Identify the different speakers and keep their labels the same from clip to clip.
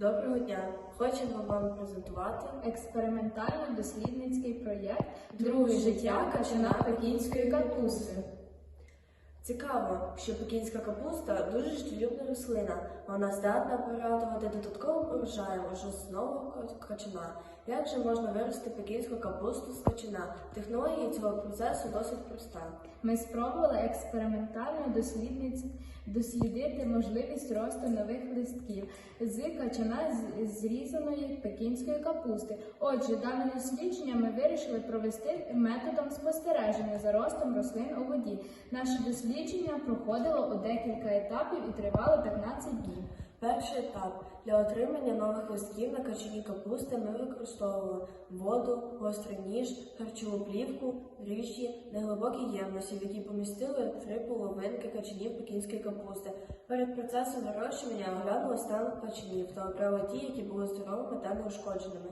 Speaker 1: Доброго дня! Хочемо вам презентувати
Speaker 2: Експериментально-дослідницький проєкт Друге життя качана пекінської капусти.
Speaker 1: Цікаво, що пекінська капуста дуже життєлюбна рослина. Вона здатна порадувати додатковим урожаєм аж основу качана. Як же можна вирости пекінську капусту з качана? Технологія цього процесу досить проста.
Speaker 2: Ми спробували експериментально дослідити можливість росту нових листків з качана зрізаної пекінської капусти. Отже, дане дослідження ми вирішили провести методом спостереження за ростом рослин у воді. Наше дослідження проходило у декілька етапів і тривало 15 днів.
Speaker 1: Перший етап для отримання нових листків на качані капусти ми використовували воду, гострий ніж, харчову плівку, дріжджі, неглибокі ємності, в які помістили три половинки качанів пекінської капусти. Перед процесом вирощування оглянули стан качанів та обрали ті, які були здоровими та неушкодженими.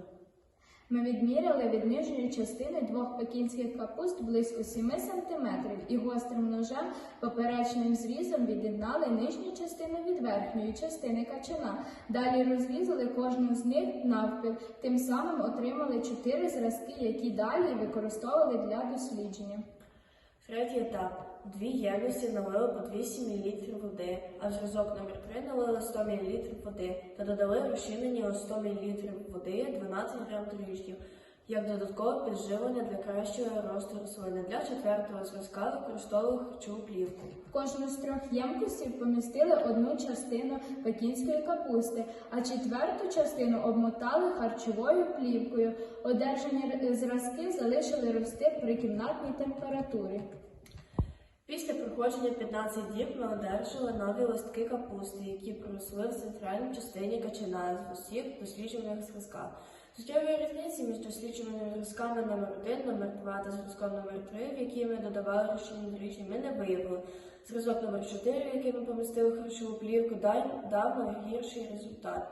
Speaker 2: Ми відміряли від нижньої частини двох пекінських капуст близько 7 см і гострим ножем поперечним зрізом від'єднали нижню частину від верхньої частини качана. Далі розрізали кожну з них навпіл, тим самим отримали чотири зразки, які далі використовували для дослідження.
Speaker 1: Третій етап. Дві ємності налили по 200 мл води, а в зразок номер 3 налили 100 мл води та додали розчинені у 100 мл води 12 г дріжджів, як додаткове підживлення для кращого росту рослини. Для четвертого зразка використовували харчову плівку.
Speaker 2: В кожну з трьох ємкостів помістили одну частину пекінської капусти, а четверту частину обмотали харчовою плівкою. Одержані зразки залишили рости при кімнатній температурі.
Speaker 1: Після проходження 15 діб ми одержали нові листки капусти, які проросли в центральній частині качана з усіх досліджуваних зразках. Суттєвої різниці між досліджуваними зразками номер 1 номер 2 та зразком номер 3 в які ми додавали рушені доріжні, ми не виявили. Зразок номер 4 в який ми помістили харчову плівку, дав найгірший результат.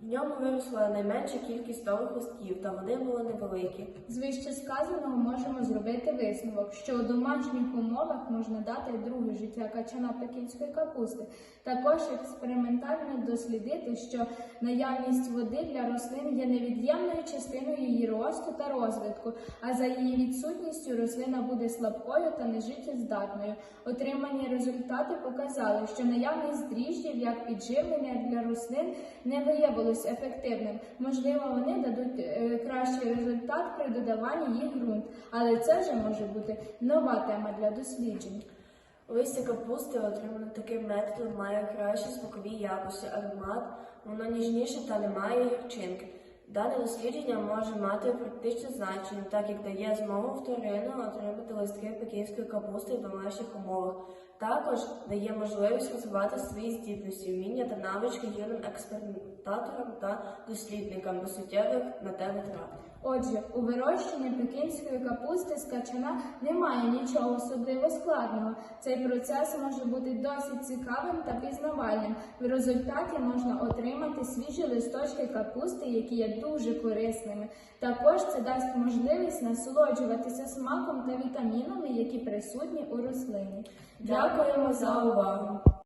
Speaker 1: В ньому виросла найменша кількість нових листків, та вони були невеликі.
Speaker 2: З вище можемо зробити висновок, що у домашніх умовах можна дати друге життя качана пекінської капусти. Також експериментально дослідити, що наявність води для рослин є невід'ємною частиною її росту та розвитку, а за її відсутністю рослина буде слабкою та нежиттєздатною. Отримані результати показали, що наявність дріжджів як підживлення для рослин не виявилось ефективним. Можливо, вони дадуть е, кращий результат при додаванні їх ґрунт, але це вже може бути нова тема для досліджень.
Speaker 1: Листя капусти, отримане таким методом, має кращі смакові якості, аромат, воно ніжніше та не має гірчинки. Дане дослідження може мати практичне значення, так як дає змогу вторинно отримати листки пекінської капусти в домашніх умовах. Також дає можливість розвивати свої здібності, вміння та навички юним експериментаторам та дослідникам до суттєвих на те витрат.
Speaker 2: Отже, у вирощенні пекінської капусти з качана немає нічого особливо складного. Цей процес може бути досить цікавим та пізнавальним. В результаті можна отримати свіжі листочки капусти, які є дуже корисними. Також це дасть можливість насолоджуватися смаком та вітамінами, які присутні у рослині.
Speaker 1: Дякуємо за увагу!